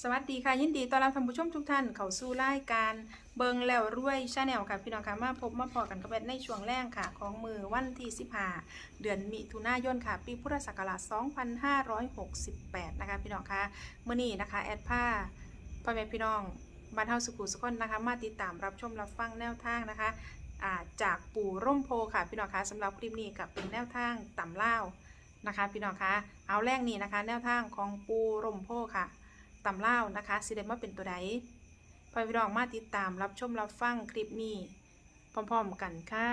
สวัสดีค่ะยินดีต้อนรับท่านผู้ชมทุกท่านเข้าสู่รายการเบิงแล้วรวยชาแนลค่ะพี่น้องค่ะมาพบมาพอกันกับแบในช่วงแรกค่ะ ของมือวันที่15เดือนมิถุนายนค่ะ ปีพุทธศักราช2568 นะคะพี่น้องค่ะมื้อนี้นะคะ แอดผ้าพ่อแม่พี่น้องบ้านเฮาสุขุสุขนนะคะ มาติดตามรับชมรับฟังแนวทางนะคะาจากปู่ร่มโพค่ะ พี่น้องคะสำหรับคลิปนี้กับเป็นแนวทางต่ำเล่านะคะ พี่น้องคะเอาแรกนี้นะคะ แนวทางของปู่ร่มโพค่ะ ตำเล่าวนะคะสิเดมาเป็นตัวใดพอพี่น้องมาติดตามรับชมรับฟังคลิปนี้พร้อมๆกันค่ะ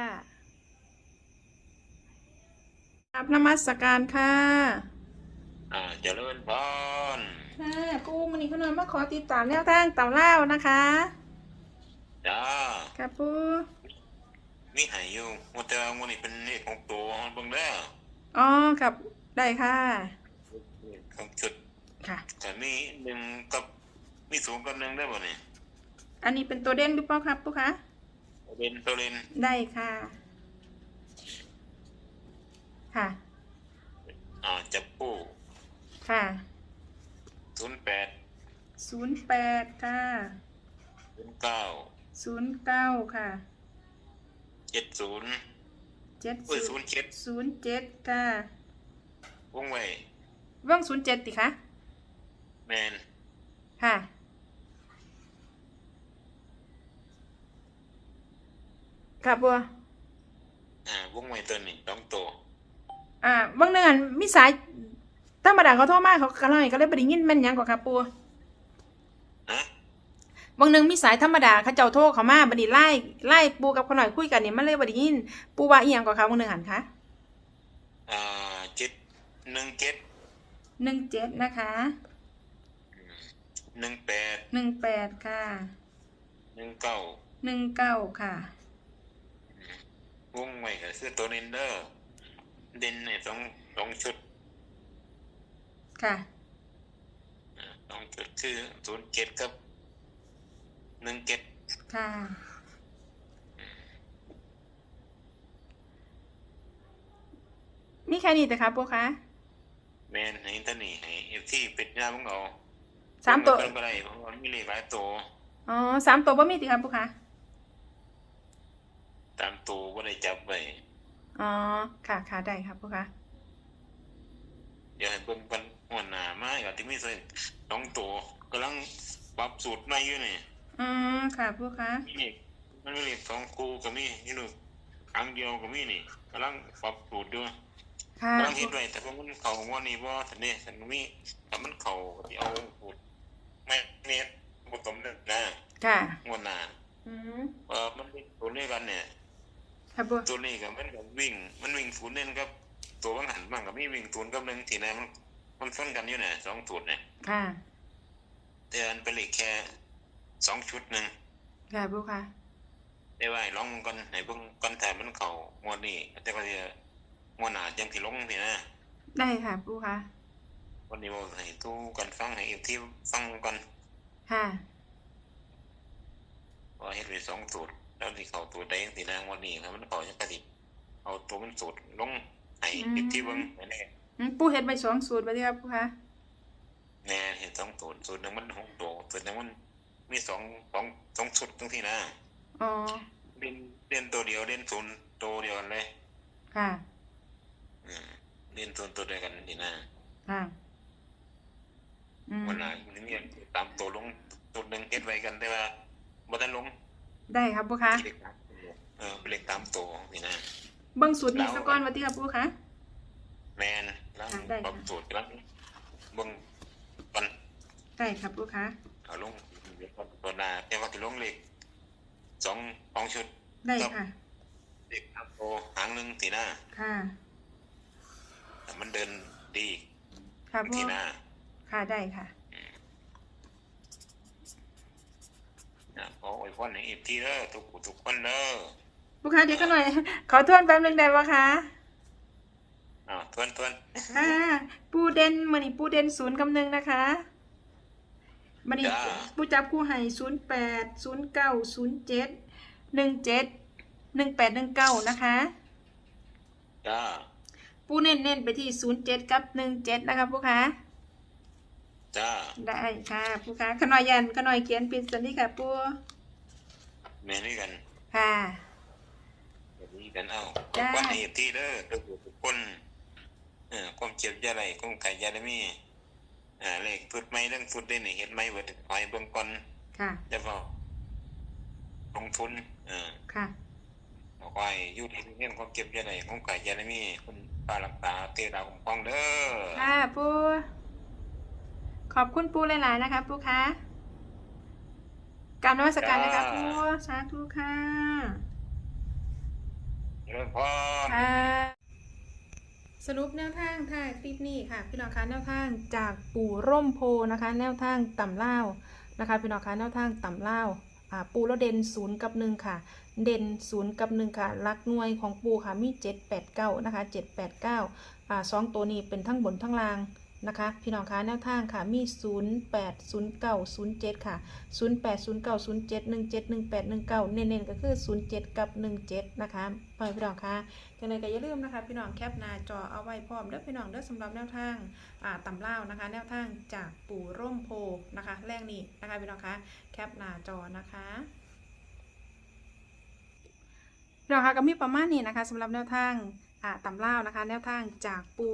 ครับนมัสการค่ะอ่าเจริญพรค่ะปูมันนี้ขนอยมาขอติดตามแนวทางตำเล่าวนะคะจ้าค่ะปูมีใหายอยู่มันแต่ว่ามันนี่เป็นเลขของตัวเบิ่งแล้วอ๋อครับได้ค่ะของจุด ค่ะ แต่มีหนึ่งกับมีศูนย์กับหนึ่งได้บ่เนี่ยอันนี้เป็นตัวเด่นหรือเปล่าครับปูคะเล่นตัวเล่นได้ค่ะ ค่ะ อ่าจับปู้ค่ะศูนย์แปดศูนย์แปดค่ะศูนย์เก้าศูนย์เก้าค่ะเจ็ดศูนย์เจ็ดเอ้ยศูนย์เจ็ดศูนย์เจ็ดค่ะวงไว้ว่างศูนย์เจ็ดติคะ แมนค่ะ ค่ะบัวอ่าวงไว้ตัวนี้สองตัวอ่าบางเนือนมีสายธรรมดาเขาโทรมาเขากระไรก็เลยบไดิยินแม่นหยังกว่าค่ะปัวฮะบางเนืองมีสายธรรมดาเขาเจ้าโทรเขามาบัดนี้ไล่ไล่ปูกับเขาหน่อยคุยกันนี่มันเลยบไดิยิน ปูว่าอีหยังกว่าค่ะบางเนืองหันคะอ่าเจ็ดหนึ่งเจ็ด หนึ่งเจ็ดนะคะ หนึ่งแปดหนึ่งแปดค่ะหนึ่งเก้าหนึ่งเก้าค่ะ วงไว้ก็คือตัวเน้นเด้อเด่นเนี่ยสองสองชุดค่ะอ่าสองจุดคือศูนย์เจ็ดกับหนึ่งเจ็ดค่ะ มีแค่นี้แต่ค่ะปูคะแมนให้ท่านนี่ให้เอฟที่เป็นยาบังเอา สามตัว เป็นอะไรเพราะว่ามีเลขหลายตัวอ๋อสามตัวบ่มีติค่ะปูคะตามตัวก็ได้จับไว้อ๋อ ค่ะค่ะได้ครับปูคะเดี๋ยวให้เบิ่งกันหัวหน้ามากับที่มีใส่สองตัวกำลังปรับสูตรใหม่อยู่นี่อืมค่ะปูคะมีเลขมันมีเลขสองคู่ก็มีนี่ดูครั้งเดียวก็มีนี่กำลังปรับสูตรด้วยค่ะ กำลังเห็นไว้แต่ว่ามันเข่าว่านี่ว่าท่านนี่ท่านมีถ้ามันเข่าก็สิเอาสูตรไม่เน็ตผสมเด้อนะ ค่ะ หัวหน้า อืม เออมันเป็นตัวเลขกันเนี่ย ค่ะปูตัวนี้กับมันกับวิ่ง มันวิ่งศูนย์เน้นกับ ตัวบางหันบ้างกับมีวิ่งศูนย์กับหนึ่งทีไหนมันมันซ้นกันอยู่เนี่ยสองศูนย์เนี่ยค่ะแต่อันเป็นเลขแค่สองชุดหนึ่งค่ะปูคะได้ว่าให้ลองมันก่อนให้เบิ่งก่อนแต่มันเข่างวดนี้แต่ก็จะงวดหน้าจังสิลงพี่นะได้ค่ะปูคะวันนี้ว่าให้ตู้กันฟังให้อีกที่ฟังก่อนค่ะว่าเฮ็ดไว้สองสูตร แล้วที่เขาตัวใดจังสินะงวันนี้ครับมันเขาจะกระดิบเอาตัวมันสูตรลงให้อีกที่เบิ่งให้แน่อืมปูเฮ็ดไปสองสูตรไปที่ครับปูคะแน่เห็นสองสูตรสูตรหนึ่งมันหกตัวสูตรหนึ่งมันมีสองสองสองชุดตรงที่นะอ๋อเล่นเล่นตัวเดียวเล่นศูนย์ตัวเดียวกันเลยค่ะ อืมเล่นศูนย์ตัวเดียวกันที่นะค่ะอืมวันไหนมันมีตามตัวลงจุดหนึ่งเก็บไว้กันแต่ว่าบ่ทันลง ได้ครับปูคะที่เล็กตามตัวเออเป็นเล็กตามตัวนี่นะ เบิ่งสูตรนี้สักก้อนมาที่ครับปูคะแมนแล้วอะได้ปรับค่ะสูตรแล้วเบิ่งกันได้ครับปูคะเอาลงเดี๋ยวก่อนตัวหน้าแต่ว่าที่ลงเล็กสองสองชุดได้ค่ะเล็กตามตัวหางหนึ่งทีหน้าค่ะแต่มันเดินดีค่ะปูทีหน้าค่ะได้ค่ะ นะ ขออวยพรให้อีกทีเด้อทุกผู้ทุกคนเด้อปูคะเดี๋ยวกันหน่อย ขอทวนแป๊บนึงได้ปะคะอ่าทวนทวนอ่าปูเด่นมันนี่ปูเด่นศูนย์กำหนึ่งนะคะมันนี่ปูจับคู่ให้ศูนย์แปดศูนย์เก้าศูนย์เจ็ดหนึ่งเจ็ดหนึ่งแปดหนึ่งเก้านะคะจ้าปูเน้นเน้นๆไปที่ศูนย์เจ็ดกับหนึ่งเจ็ดนะคะปูคะ จ้าได้ค่ะปูคะขน่อยยันขน่อยเขียนเป็นสันนิค่ะปูแม่นี่กันค่ะ แบบนี้กันเอาจ้า วันนี้ที่เด้อทุกผู้ทุกคนเออความเจ็บอยาไรความไก่ยาได้มีอ่าเลขฟุดไม่เรื่องฟุดได้นี่เฮ็ดไม่เบิดหอยเบิ่งก่อนค่ะจะพอลงทุนเออ ค่ะ บอกว่าอยู่ที่เรื่องความเจ็บอยาไรความไก่ยาได้มีคุณป้ารักษาเตดาวของป้องเด้อ ค่ะปูข อบคุณปูหลายๆนะคะปูคะกรารนวัตการนะคะปูสาธุค่ะเริ่มพรค่ะสรุปแนวทางถ่ายคลิปนี้ค่ะ พี่น้องคะแนวทางจากปู่ร่มโพนะคะ แนวทางต่ำเล่าวนะคะ พี่น้องคะแนวทางต่ำเล่าวอ่าปูแล้วเด่นศูนย์กับหนึ่งค่ะ เด่นศูนย์กับหนึ่งค่ะลักหน่วยของปูค่ะมีเจ็ดแปดเก้านะคะเจ็ดแปดเก้าอ่าสองตัวนี้เป็นทั้งบนทั้งล่าง นะคะ พี่น้องคะแนวทางค่ะ มีศูนย์แปดศูนย์เก้าศูนย์เจ็ดค่ะศูนย์แปดศูนย์เก้าศูนย์เจ็ดหนึ่งเจ็ดหนึ่งแปดหนึ่งเก้าเน้นๆก็คือศูนย์เจ็ดกับหนึ่งเจ็ดนะคะไปพี่น้องคะจังไดก็อย่าลืมนะคะ พี่น้องแคปหน้าจอเอาไว้พร้อมเด้อพี่น้องเด้อสำหรับแนวทางอ่าตำเล่านะคะ แนวทางจากปู่ร่มโพนะคะ แรกนี้นะคะพี่น้องคะแคปหน้าจอนะคะพี่น้องคะก็มีประมาณนี้นะคะสำหรับแนวทางอ่าตำเล่านะคะ แนวทางจากปู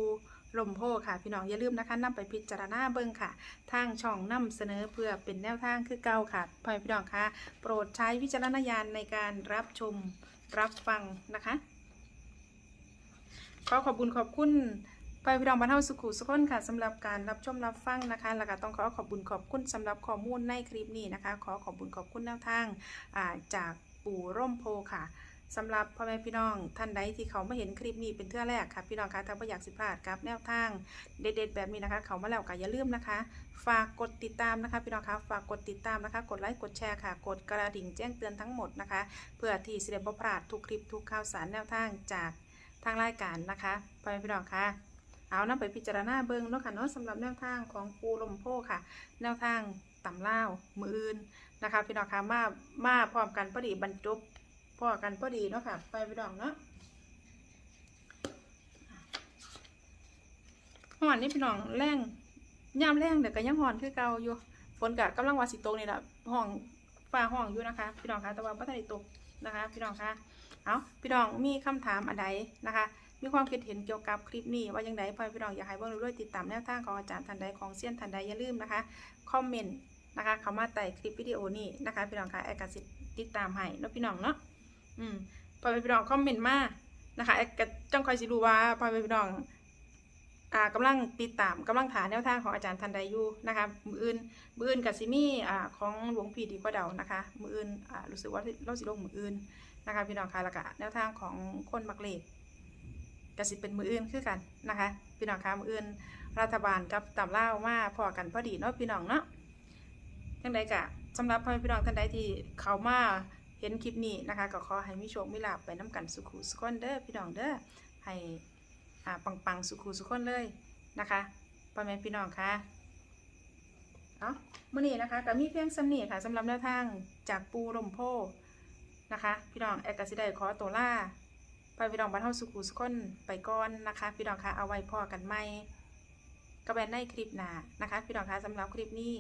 ร่มโพค่ะพี่น้องอย่าลืมนะคะนำไปพิจารณาเบิ่งค่ะ ทางช่องนำเสนอเพื่อเป็นแนวทางคือเก่าค่ะพ่อพี่น้องคะโปรดใช้วิจารณญาณในการรับชมรับฟังนะคะขอขอบคุณขอบคุณไปพี่น้องบรรเทาสุขุสุขคนค่ะสำหรับการรับชมรับฟังนะคะแล้วก็ต้องขอขอบคุณขอบคุณสำหรับข้อมูลในคลิปนี้นะคะ ขอขอบคุณขอบคุณแนวทางาจากปู่ร่มโพค่ะ สำหรับพ่อแม่พี่น้องท่านใดที่เขาไมาเห็นคลิปนี้เป็นเทื่อแรกค่ะพี่น้องคะถ้าไม่อยากสิพลาดกับแนวทางเด็ดๆแบบนี้นะคะ เขามาแล้วก็อย่าลืมนะคะ ฝากกดติดตามนะคะพี่น้องคะฝากกดติดตามนะคะ กดไลค์กดแชร์ค่ะ กดกระดิ่งแจ้งเตือนทั้งหมดนะคะ เพื่อที่สิได้บ่พลาดทุกคลิปทุกข่าวสารแนวทางจากทางรายการนะคะไปพี่น้องคะเอานำไปพิจารณาเบิ้งเนาะค่ะเนาะสำหรับแนวทางของปูลมโพค่ะ แนวทางต่ำเล่ามืออื่นนะคะ พี่น้องคะมามาพร้อมกันพอดีบรรจบ พอกันพอดีเนาะค่ะไปพี่น้องเนาะห่อนนี่พี่น้องแรงย่ามแรงเดี๋ยวก็ยังห่อนคือเก่าอยู่ฝนกะกำลังวาสิตกนี่แหละห้องฟ้าห้องอยู่นะคะ พี่น้องค่ะแต่ว่าไม่ได้ตกนะคะ พี่น้องค่ะเอาพี่น้องมีคำถามอะไรนะคะ มีความคิดเห็นเกี่ยวกับคลิปนี้ ว่ายังไงพอพี่น้องอยากให้เบิ่งด้วยติดตามแนวทางของอาจารย์ทันใดของเซียนทันใดอย่าลืมนะคะคอมเมนต์นะคะเข้ามาใต้คลิปวิดีโอนี้นะคะ พี่น้องคะแอร์กสิติดตามให้เนาะพี่น้องเนาะ อืมพ่อพี่น้องคอมเมนต์มานะคะแอร์กจังคอยสิรู้ว่าพ่อพี่น้องอ่ากำลังติดตามกำลังฐานแนวทางของอาจารย์ทันใดอยู่นะคะมืออื่นมืออื่นกับซิมี่อ่าของหลวงพี่ดีกว่าเดานะคะ มืออื่นอ่ารู้สึกว่าเราสิลงมืออื่นนะคะพี่น้องคะแล้วก็แนวทางของคนมักเลขกสิเป็นมืออื่นคือกันนะคะพี่น้องคะมืออื่นรัฐบาลกับตำเล่ามาพอกันพอดีเนาะพี่น้องเนาะยังไงกะสำหรับพ่อพี่น้องท่านใดที่เขามา เห็นคลิปนี้นะคะก็ขอให้มีโชคมีลาภไปน้ำกันสุขุสุขคนเด้อพี่น้องเด้อให้อ่าปังปังสุขุสุขคนเลยนะคะพ่อแม่พี่น้องคะเอามื่อนี้นะคะก็มีเพียงสำนีค่ะสำหรับแนวทางจากปูลมโพนะคะ พี่น้องแอกกสิได้ขอตัวล่าไปพี่น้องบรรเทาสุขุสุขคนไปก่อนนะคะ พี่น้องคะเอาไว้พอกันไหมก็แบนในคลิปหน้านะคะ พี่น้องคะสำหรับคลิปนี้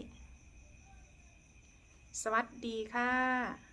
สวัสดีค่ะ